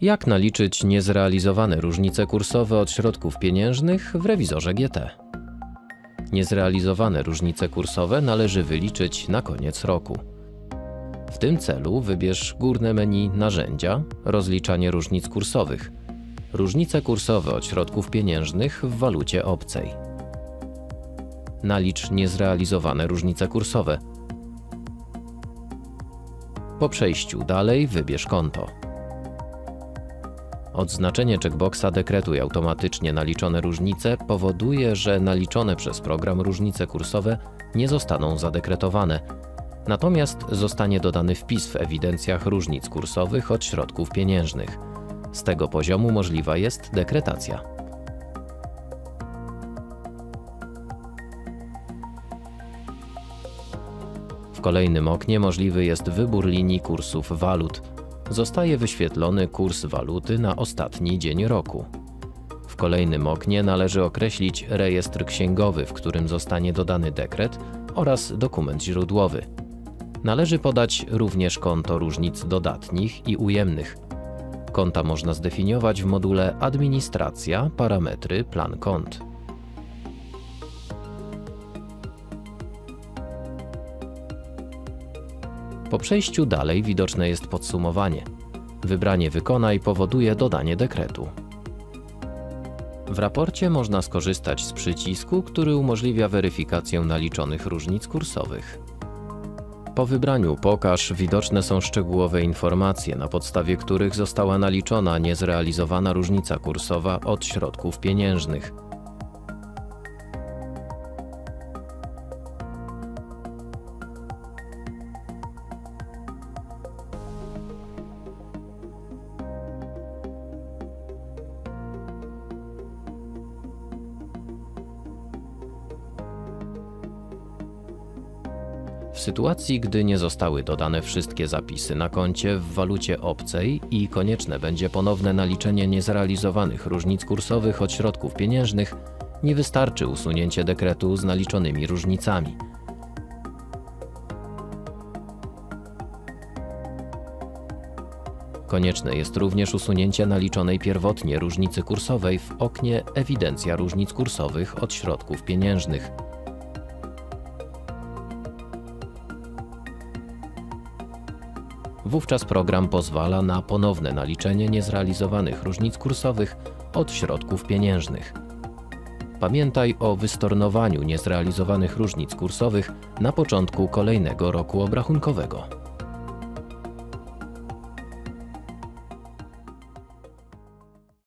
Jak naliczyć niezrealizowane różnice kursowe od środków pieniężnych w rewizorze GT? Niezrealizowane różnice kursowe należy wyliczyć na koniec roku. W tym celu wybierz górne menu Narzędzia, Rozliczanie różnic kursowych. Różnice kursowe od środków pieniężnych w walucie obcej. Nalicz niezrealizowane różnice kursowe. Po przejściu dalej wybierz konto. Odznaczenie checkboxa dekretuj automatycznie naliczone różnice powoduje, że naliczone przez program różnice kursowe nie zostaną zadekretowane. Natomiast zostanie dodany wpis w ewidencjach różnic kursowych od środków pieniężnych. Z tego poziomu możliwa jest dekretacja. W kolejnym oknie możliwy jest wybór linii kursów walut. Zostaje wyświetlony kurs waluty na ostatni dzień roku. W kolejnym oknie należy określić rejestr księgowy, w którym zostanie dodany dekret oraz dokument źródłowy. Należy podać również konto różnic dodatnich i ujemnych. Konta można zdefiniować w module Administracja, parametry, plan kont. Po przejściu dalej widoczne jest podsumowanie. Wybranie Wykonaj powoduje dodanie dekretu. W raporcie można skorzystać z przycisku, który umożliwia weryfikację naliczonych różnic kursowych. Po wybraniu Pokaż widoczne są szczegółowe informacje, na podstawie których została naliczona niezrealizowana różnica kursowa od środków pieniężnych. W sytuacji, gdy nie zostały dodane wszystkie zapisy na koncie w walucie obcej i konieczne będzie ponowne naliczenie niezrealizowanych różnic kursowych od środków pieniężnych, nie wystarczy usunięcie dekretu z naliczonymi różnicami. Konieczne jest również usunięcie naliczonej pierwotnie różnicy kursowej w oknie Ewidencja różnic kursowych od środków pieniężnych. Wówczas program pozwala na ponowne naliczenie niezrealizowanych różnic kursowych od środków pieniężnych. Pamiętaj o wystornowaniu niezrealizowanych różnic kursowych na początku kolejnego roku obrachunkowego.